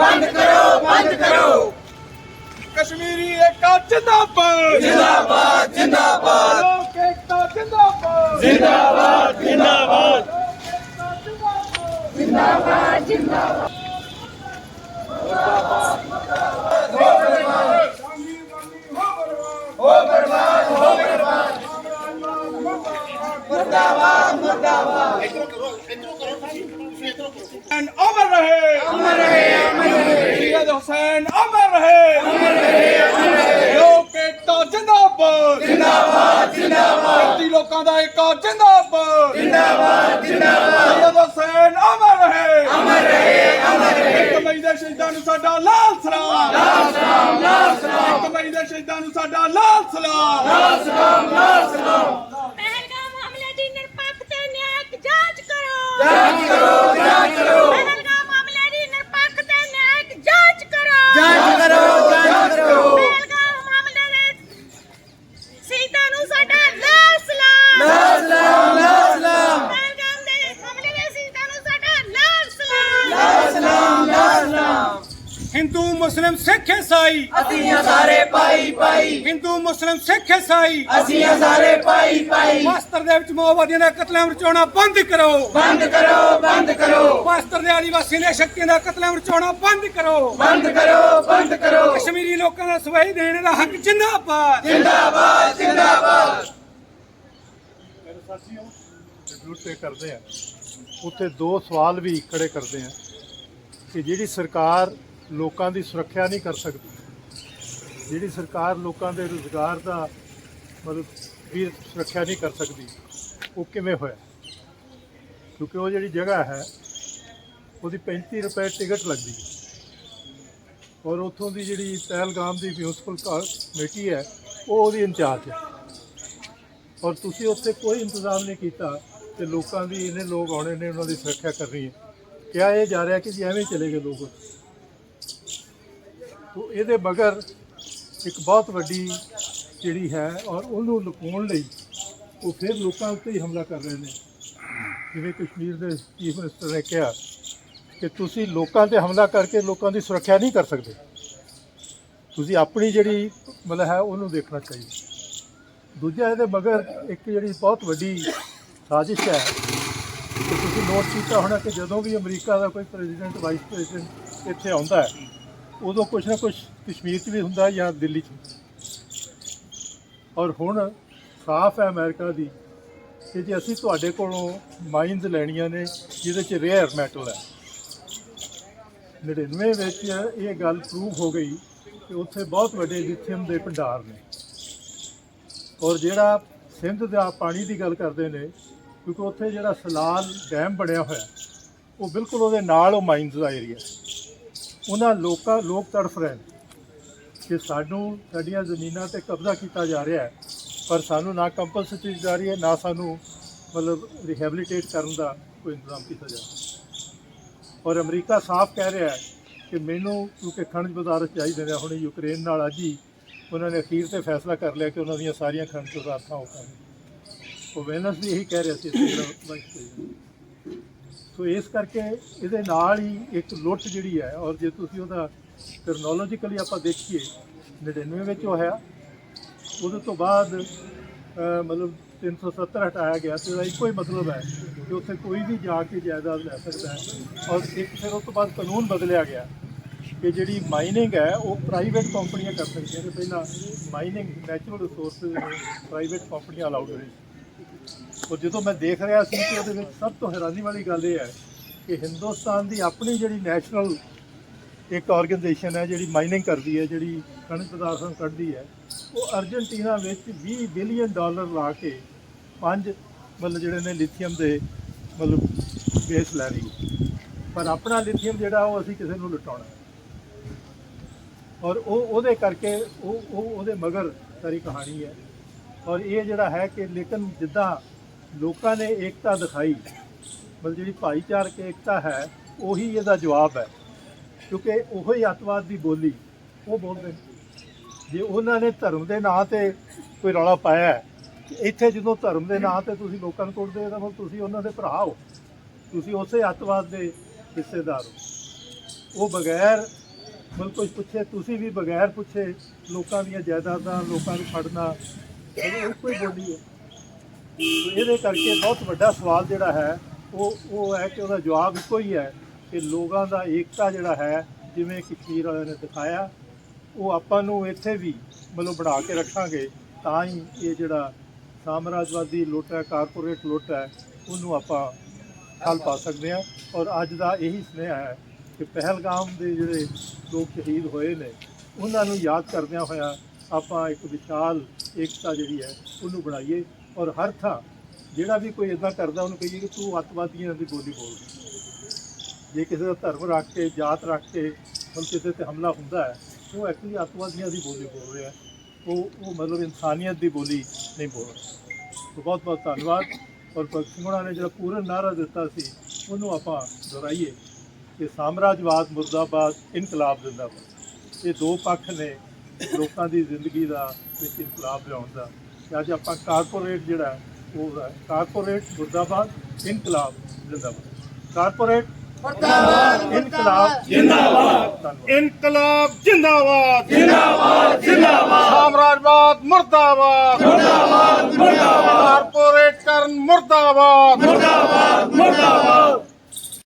ਬੰਦ ਕਰੋ ਬੰਦ ਕਰੋ। ਕਸ਼ਮੀਰੀ ਏਕਾ ਜਿੰਦਾਬਾਦ। ਜਿੰਦਾਬਾਦ ਜਿੰਦਾਬਾਦ। ਲੋਕ ਏਕਤਾ ਜਿੰਦਾਬਾਦ। ਜਿੰਦਾਬਾਦ ਜਿੰਦਾਬਾਦ। ਹੋ ਬਰਬਾਦ ਹੋ ਬਰਬਾਦ। ਮੁਰਦਾਬਾਦ ਮੁਰਦਾਬਾਦ। ਅਮਰ ਰਹੇ ਅਮਰ ਰਹੇ ਅਮਰ ਰਹੇ ਸ਼ਹੀਦ ਹੁਸੈਨ ਅਮਰ ਰਹੇ ਅਮਰ ਰਹੇ ਅਮਰ ਰਹੇ ਲੋਕ ਏਕਤਾ ਜਿੰਦਾਬਾਦ ਜਿੰਦਾਬਾਦ ਜਿੰਦਾਬਾਦ ਧਰਤੀ ਲੋਕਾਂ ਦਾ ਏਕਾ ਜਿੰਦਾਬਾਦ ਜਿੰਦਾਬਾਦ ਜਿੰਦਾਬਾਦ ਸ਼ਹੀਦ ਹੁਸੈਨ ਅਮਰ ਰਹੇ ਅਮਰ ਰਹੇ ਅਮਰ ਰਹੇ ਇੱਕ ਮਈ ਦੇ ਸ਼ਹੀਦਾਂ ਨੂੰ ਸਾਡਾ ਲਾਲ ਸਲਾਮ। ਲਾਲ ਸਲਾਮ ਲਾਲ ਸਲਾਮ। ਇੱਕ ਮਈ ਦੇ ਸ਼ਹੀਦਾਂ ਨੂੰ ਸਾਡਾ ਲਾਲ ਸਲਾਮ। ਪਹਿਲਗਾਮ ਹਮਲੇ ਦੀ ਨਿਰਪੱਖ ਤੇ ਨਿਆਇਕ ਜਾਂਚ ਕਰੋ ਜਾਂਚ ਕਰੋ। ਜਾਂਚ ਕਰੋ ਪਹਿਲਗਾਮ ਹਮਲੇ ਦੀ ਨਿਰਪੱਖ ਤੇ ਨਿਆਇਕ ਜਾਂਚ ਕਰੋ ਜਾਂਚ ਕਰੋ ਜਾਂਚ ਕਰੋ ਪਹਿਲਗਾਮ ਹਮਲੇ ਦੇ ਸ਼ਹੀਦਾਂ ਨੂੰ ਸਾਡਾ ਲਾਲ ਸਲਾਮ ਲਾਲ ਸਲਾਮ ਲਾਲ ਸਲਾਮ ਪਹਿਲਗਾਮ ਦੇ ਹਮਲੇ ਦੇ ਸ਼ਹੀਦਾਂ ਨੂੰ ਸਾਡਾ ਲਾਲ ਸਲਾਮ ਲਾਲ ਸਲਾਮ ਲਾਲ ਸਲਾਮ ਹਿੰਦੂ ਮੁਸਲਿਮ ਸਿੱਖ ਈਸਾਈ ਅਸੀਂ ਆ ਸਾਰੇ ਭਾਈ ਭਾਈ ਹਿੰਦੂ ਮੁਸਲਿਮ ਸਿੱਖ ਈਸਾਈ ਅਸੀਂ ਆ ਸਾਰੇ ਭਾਈ ਭਾਈ ਮਾਸਟਰ ਦੇ ਵਿੱਚ ਮਾਓਵਾਦੀਆਂ ਦਾ ਕਤਲੇਆਮ ਰਚਾਉਣਾ ਬੰਦ ਕਰੋ। ਬੰਦ ਕਰੋ ਬੰਦ ਕਰੋ। ਮਾਸਟਰ ਦੇ ਆਦੀਵਾਸੀ ਨੇ ਸ਼ਕਤੀਆਂ ਦਾ ਕਤਲੇਆਮ ਰਚਾਉਣਾ ਬੰਦ ਕਰੋ। ਬੰਦ ਕਰੋ ਬੰਦ ਕਰੋ। ਕਸ਼ਮੀਰੀ ਲੋਕਾਂ ਦਾ ਸਵਾਈ ਦੇਣ ਦਾ ਹੱਕ ਜਿੰਦਾਬਾਦ। ਜਿੰਦਾਬਾਦ ਜਿੰਦਾਬਾਦ। ਸਾਥੀਓ ਤੇ ਕਰਦੇ ਆ। ਉੱਥੇ ਦੋ ਸਵਾਲ ਵੀ ਖੜੇ ਕਰਦੇ ਆ ਕਿ ਜਿਹੜੀ ਸਰਕਾਰ ਲੋਕਾਂ ਦੀ ਸੁਰੱਖਿਆ ਨਹੀਂ ਕਰ ਸਕਦੀ। ਜਿਹੜੀ ਸਰਕਾਰ ਲੋਕਾਂ ਦੇ ਰੁਜ਼ਗਾਰ ਦਾ ਮਤਲਬ ਵੀ ਸੁਰੱਖਿਆ ਨਹੀਂ ਕਰ ਸਕਦੀ, ਉਹ ਕਿਵੇਂ ਹੋਇਆ? ਕਿਉਂਕਿ ਉਹ ਜਿਹੜੀ ਜਗ੍ਹਾ ਹੈ, ਉਹਦੀ 35 ਰੁਪਏ ਟਿਕਟ ਲੱਗਦੀ ਹੈ। ਔਰ ਉੱਥੋਂ ਦੀ ਜਿਹੜੀ ਪਹਿਲਗਾਮ ਦੀ ਮਿਊਨਿਸਪਲ ਕਮੇਟੀ ਹੈ, ਉਹ ਉਹਦੀ ਇੰਚਾਰਜ ਹੈ। ਔਰ ਤੁਸੀਂ ਉੱਥੇ ਕੋਈ ਇੰਤਜ਼ਾਮ ਨਹੀਂ ਕੀਤਾ ਤੇ ਲੋਕਾਂ ਦੀ ਇਹਨੇ ਲੋਕ ਆਉਣੇ ਨੇ, ਉਹਨਾਂ ਦੀ ਸੁਰੱਖਿਆ ਕਰਨੀ ਹੈ। ਕਿਹਾ ਇਹ ਜਾ ਰਿਹਾ ਕਿ ਜੀ ਐਵੇਂ ਚਲੇ ਗਏ ਲੋਕ। ਤੋ ਇਹਦੇ ਮਗਰ ਇੱਕ ਬਹੁਤ ਵੱਡੀ ਜਿਹੜੀ ਹੈ ਔਰ ਉਹਨੂੰ ਲੁਕਾਉਣ ਲਈ ਉਹ ਫਿਰ ਲੋਕਾਂ ਉੱਤੇ ਹੀ ਹਮਲਾ ਕਰ ਰਹੇ ਨੇ। ਜਿਵੇਂ ਕਸ਼ਮੀਰ ਦੇ ਚੀਫ ਮਿਨਿਸਟਰ ਨੇ ਕਿਹਾ ਕਿ ਤੁਸੀਂ ਲੋਕਾਂ ਤੇ ਹਮਲਾ ਕਰਕੇ ਲੋਕਾਂ ਦੀ ਸੁਰੱਖਿਆ ਨਹੀਂ ਕਰ ਸਕਦੇ। ਤੁਸੀਂ ਆਪਣੀ ਜਿਹੜੀ ਮਤਲਬ ਹੈ ਉਹਨੂੰ ਦੇਖਣਾ ਚਾਹੀਦਾ। ਦੂਜਾ ਇਹਦੇ ਮਗਰ ਇੱਕ ਜਿਹੜੀ ਬਹੁਤ ਵੱਡੀ ਸਾਜ਼ਿਸ਼ ਹੈ ਤੁਸੀਂ ਨੋਟ ਕੀਤਾ ਹੋਣਾ ਕਿ ਜਦੋਂ ਵੀ ਅਮਰੀਕਾ ਦਾ ਕੋਈ ਪ੍ਰੈਜ਼ੀਡੈਂਟ, ਵਾਈਸ ਪ੍ਰੈਜ਼ੀਡੈਂਟ ਇੱਥੇ ਆਉਂਦਾ ਹੈ ਉਦੋਂ ਕੁਛ ਨਾ ਕੁਛ ਕਸ਼ਮੀਰ 'ਚ ਵੀ ਹੁੰਦਾ ਜਾਂ ਦਿੱਲੀ 'ਚ। ਹੁੰਦਾ। ਔਰ ਹੁਣ ਸਾਫ਼ ਹੈ ਅਮਰੀਕਾ ਦੀ ਕਿ ਜੇ ਅਸੀਂ ਤੁਹਾਡੇ ਕੋਲੋਂ ਮਾਈਨਸ ਲੈਣੀਆਂ ਨੇ, ਜਿਹਦੇ 'ਚ ਰੇਅਰ ਮੈਟਲ ਹੈ। 99 ਵਿੱਚ ਇਹ ਗੱਲ ਪ੍ਰੂਵ ਹੋ ਗਈ ਕਿ ਉੱਥੇ ਬਹੁਤ ਵੱਡੇ ਲਿਥੀਅਮ ਦੇ ਭੰਡਾਰ ਨੇ। ਔਰ ਜਿਹੜਾ ਸਿੰਧ ਦਾ ਪਾਣੀ ਦੀ ਗੱਲ ਕਰਦੇ ਨੇ, ਕਿਉਂਕਿ ਉੱਥੇ ਜਿਹੜਾ ਸਲਾਲ ਡੈਮ ਬਣਿਆ ਹੋਇਆ, ਉਹ ਬਿਲਕੁਲ ਉਹਦੇ ਨਾਲ ਉਹ ਮਾਈਨਸ ਦਾ ਏਰੀਆ ਉਹਨਾਂ ਲੋਕਾਂ, ਲੋਕ ਤੜਫ ਰਹੇ ਨੇ ਕਿ ਸਾਨੂੰ ਸਾਡੀਆਂ ਜ਼ਮੀਨਾਂ ਤੇ ਕਬਜ਼ਾ ਕੀਤਾ ਜਾ ਰਿਹਾ ਹੈ, ਪਰ ਸਾਨੂੰ ਨਾ ਕੰਪਲਸੇਟਰੀ ਜਾ ਰਹੀ ਹੈ, ਨਾ ਸਾਨੂੰ ਮਤਲਬ ਰਿਹੈਬਿਲਿਟੇਟ ਕਰਨ ਦਾ ਕੋਈ ਇੰਤਜ਼ਾਮ ਕੀਤਾ ਜਾ ਰਿਹਾ। ਔਰ ਅਮਰੀਕਾ ਸਾਫ਼ ਕਹਿ ਰਿਹਾ ਹੈ ਕਿ ਮੈਨੂੰ ਕਿਉਂਕਿ ਖਣਜ ਪਦਾਰਥ ਚਾਹੀਦੇ ਨੇ, ਹੁਣ ਯੂਕਰੇਨ ਨਾਲ ਅੱਜ ਹੀ ਉਹਨਾਂ ਨੇ ਅਖੀਰ ਤੇ ਫੈਸਲਾ ਕਰ ਲਿਆ ਕਿ ਉਹਨਾਂ ਦੀਆਂ ਸਾਰੀਆਂ ਖਣਜ ਪਦਾਰਥਾਂ ਉਹ ਕਰਨ ਉਹ ਵੈਨਸ ਵੀ ਇਹੀ ਕਹਿ ਰਿਹਾ ਸੀ, ਇਸ ਤਰ੍ਹਾਂ ਸੋ ਇਸ ਕਰਕੇ ਇਹਦੇ ਨਾਲ ਹੀ ਇੱਕ ਲੁੱਟ ਜਿਹੜੀ ਹੈ ਔਰ ਜੇ ਤੁਸੀਂ ਉਹਦਾ ਕਰਨੋਲੋਜੀਕਲੀ ਆਪਾਂ ਦੇਖੀਏ 99 ਵਿੱਚ ਉਹ ਹੋਇਆ। ਉਹਦੇ ਤੋਂ ਬਾਅਦ ਅਹ, ਮਤਲਬ 370 ਹਟਾਇਆ ਗਿਆ ਤੇ ਉਹਦਾ ਇੱਕੋ ਹੀ ਮਤਲਬ ਹੈ ਕਿ ਉੱਥੇ ਕੋਈ ਵੀ ਜਾ ਕੇ ਜਾਇਦਾਦ ਲੈ ਸਕਦਾ ਹੈ। ਔਰ ਇੱਕ ਫਿਰ ਉਸ ਤੋਂ ਬਾਅਦ ਕਾਨੂੰਨ ਬਦਲਿਆ ਗਿਆ ਕਿ ਜਿਹੜੀ ਮਾਈਨਿੰਗ ਹੈ ਉਹ ਪ੍ਰਾਈਵੇਟ ਕੰਪਨੀਆਂ ਕਰ ਸਕਦੀਆਂ ਨੇ ਪਹਿਲਾਂ ਮਾਈਨਿੰਗ ਨੈਚੁਰਲ ਰਿਸੋਰਸਸ ਪ੍ਰਾਈਵੇਟ ਕੰਪਨੀਆਂ ਅਲਾਉਡ ਰਹੀ। ਔਰ ਜਦੋਂ ਮੈਂ ਦੇਖ ਰਿਹਾ ਸੀ ਕਿ ਉਹਦੇ ਵਿੱਚ ਸਭ ਤੋਂ ਹੈਰਾਨੀ ਵਾਲੀ ਗੱਲ ਇਹ ਹੈ ਕਿ ਹਿੰਦੁਸਤਾਨ ਦੀ ਆਪਣੀ ਜਿਹੜੀ ਨੈਸ਼ਨਲ ਇੱਕ ਆਰਗੇਨਾਈਜੇਸ਼ਨ ਹੈ, ਜਿਹੜੀ ਮਾਈਨਿੰਗ ਕਰਦੀ ਹੈ, ਜਿਹੜੀ ਖਣਿਜ ਪਦਾਰਥਾਂ ਨੂੰ ਕੱਢਦੀ ਹੈ, ਉਹ ਅਰਜਨਟੀਨਾ ਵਿੱਚ 20 ਬਿਲੀਅਨ ਡਾਲਰ ਲਾ ਕੇ ਪੰਜ ਮਤਲਬ ਜਿਹੜੇ ਨੇ ਲਿਥੀਅਮ ਦੇ ਮਤਲਬ ਬੇਸ ਲੈ ਰਹੀ ਪਰ ਆਪਣਾ ਲਿਥੀਅਮ ਜਿਹੜਾ ਉਹ ਅਸੀਂ ਕਿਸੇ ਨੂੰ ਲੁਟਾਉਣਾ ਔਰ ਉਹ ਉਹਦੇ ਕਰਕੇ ਉਹ ਉਹ ਉਹਦੇ ਮਗਰ ਸਾਰੀ ਕਹਾਣੀ ਹੈ। ਔਰ ਇਹ ਜਿਹੜਾ ਹੈ ਕਿ ਲੇਕਿਨ ਜਿੱਦਾਂ ਲੋਕਾਂ ਨੇ ਏਕਤਾ ਦਿਖਾਈ। ਮਤਲਬ ਜਿਹੜੀ ਭਾਈਚਾਰਕ ਏਕਤਾ ਹੈ, ਉਹੀ ਇਹਦਾ ਜਵਾਬ ਹੈ। ਕਿਉਂਕਿ ਉਹੋ ਹੀ ਅੱਤਵਾਦ ਦੀ ਬੋਲੀ, ਉਹ ਬੋਲਦੇ ਨੇ। ਜੇ ਉਹਨਾਂ ਨੇ ਧਰਮ ਦੇ ਨਾਂ ਤੇ ਕੋਈ ਰੌਲਾ ਪਾਇਆ ਇੱਥੇ ਜਦੋਂ ਧਰਮ ਦੇ ਨਾਂ ਤੇ ਤੁਸੀਂ ਲੋਕਾਂ ਨੂੰ ਕੁੱਟਦੇ ਹੋ, ਤਾਂ ਮਤਲਬ ਤੁਸੀਂ ਉਹਨਾਂ ਦੇ ਭਰਾ ਹੋ। ਤੁਸੀਂ ਉਸੇ ਅੱਤਵਾਦ ਦੇ ਹਿੱਸੇਦਾਰ ਹੋ। ਉਹ ਬਗੈਰ ਮਤਲਬ ਕੁਝ ਪੁੱਛੇ, ਤੁਸੀਂ ਵੀ ਬਗੈਰ ਪੁੱਛੇ ਲੋਕਾਂ ਦੀਆਂ ਜਾਇਦਾਦਾਂ, ਲੋਕਾਂ ਨੂੰ ਫੜਨਾ, ਇਹ ਇੱਕੋ ਹੀ ਬੋਲੀ ਹੈ। ਇਹਦੇ ਕਰਕੇ ਬਹੁਤ ਵੱਡਾ ਸਵਾਲ ਜਿਹੜਾ ਹੈ, ਉਹ ਉਹ ਹੈ ਕਿ ਉਹਦਾ ਜਵਾਬ ਇੱਕੋ ਹੀ ਹੈ ਕਿ ਲੋਕਾਂ ਦਾ ਏਕਤਾ ਜਿਹੜਾ ਹੈ, ਜਿਵੇਂ ਕਸ਼ਮੀਰ ਵਾਲਿਆਂ ਨੇ ਦਿਖਾਇਆ, ਉਹ ਆਪਾਂ ਨੂੰ ਇੱਥੇ ਵੀ ਮਤਲਬ ਬਣਾ ਕੇ ਰੱਖਾਂਗੇ, ਤਾਂ ਹੀ ਇਹ ਜਿਹੜਾ ਸਾਮਰਾਜਵਾਦੀ ਲੁੱਟ ਹੈ, ਕਾਰਪੋਰੇਟ ਲੁੱਟ ਹੈ, ਉਹਨੂੰ ਆਪਾਂ ਹੱਲ ਪਾ ਸਕਦੇ ਹਾਂ। ਔਰ ਅੱਜ ਦਾ ਇਹੀ ਸੁਨੇਹਾ ਹੈ ਕਿ ਪਹਿਲਗਾਮ ਦੇ ਜਿਹੜੇ ਲੋਕ ਸ਼ਹੀਦ ਹੋਏ ਨੇ, ਉਹਨਾਂ ਨੂੰ ਯਾਦ ਕਰਦਿਆਂ ਹੋਇਆ ਆਪਾਂ ਇੱਕ ਵਿਸ਼ਾਲ ਏਕਤਾ ਜਿਹੜੀ ਹੈ, ਉਹਨੂੰ ਬਣਾਈਏ। ਔਰ ਹਰ ਥਾਂ ਜਿਹੜਾ ਵੀ ਕੋਈ ਇਦਾਂ ਕਰਦਾ, ਉਹਨੂੰ ਕਹੀਏ ਕਿ ਤੂੰ ਅੱਤਵਾਦੀਆਂ ਦੀ ਬੋਲੀ ਬੋਲ। ਜੇ ਕਿਸੇ ਦਾ ਧਰਮ ਰੱਖ ਕੇ, ਜਾਤ ਰੱਖ ਕੇ ਮਤਲਬ ਕਿਸੇ ਤੇ ਹਮਲਾ ਹੁੰਦਾ ਹੈ, ਉਹ ਐਕਚੁਅਲੀ ਅੱਤਵਾਦੀਆਂ ਦੀ ਬੋਲੀ ਬੋਲ ਰਿਹਾ ਉਹ ਉਹ ਮਤਲਬ ਇਨਸਾਨੀਅਤ ਦੀ ਬੋਲੀ ਨਹੀਂ ਬੋਲ ਰਿਹਾ। ਸੋ ਬਹੁਤ ਬਹੁਤ ਧੰਨਵਾਦ। ਔਰ ਭਗਤ ਨੇ ਜਿਹੜਾ ਪੂਰਨ ਨਾਰਾ ਦਿੱਤਾ ਸੀ, ਉਹਨੂੰ ਆਪਾਂ ਦੁਹਰਾਈਏ ਕਿ ਸਾਮਰਾਜਵਾਦ ਮੁਰਦਾਬਾਦ ਇਨਕਲਾਬ ਜ਼ਿੰਦਾਬਾਦ। ਇਹ ਦੋ ਪੱਖ ਨੇ ਲੋਕਾਂ ਦੀ ਜ਼ਿੰਦਗੀ ਦਾ ਇੱਕ ਇਨਕਲਾਬ ਲਿਆਉਣ ਦਾ। ਤੇ ਅੱਜ ਆਪਾਂ ਕਾਰਪੋਰੇਟ ਜਿਹੜਾ ਉਹ ਕਾਰਪੋਰੇਟ ਮੁਰਦਾਬਾਦ ਇਨਕਲਾਬ ਜ਼ਿੰਦਾਬਾਦ। ਕਾਰਪੋਰੇਟ ਮੁਰਦਾਬਾਦ ਇਨਕਲਾਬ ਜ਼ਿੰਦਾਬਾਦ। ਇਨਕਲਾਬ ਜ਼ਿੰਦਾਬਾਦ। ਜ਼ਿੰਦਾਬਾਦ ਜ਼ਿੰਦਾਬਾਦ। ਸਾਮਰਾਜਵਾਦ ਮੁਰਦਾਬਾਦ। ਮੁਰਦਾਬਾਦ ਮੁਰਦਾਬਾਦ। ਕਾਰਪੋਰੇਟ ਕਰਨ ਮੁਰਦਾਬਾਦ। ਮੁਰਦਾਬਾਦ ਮੁਰਦਾਬਾਦ।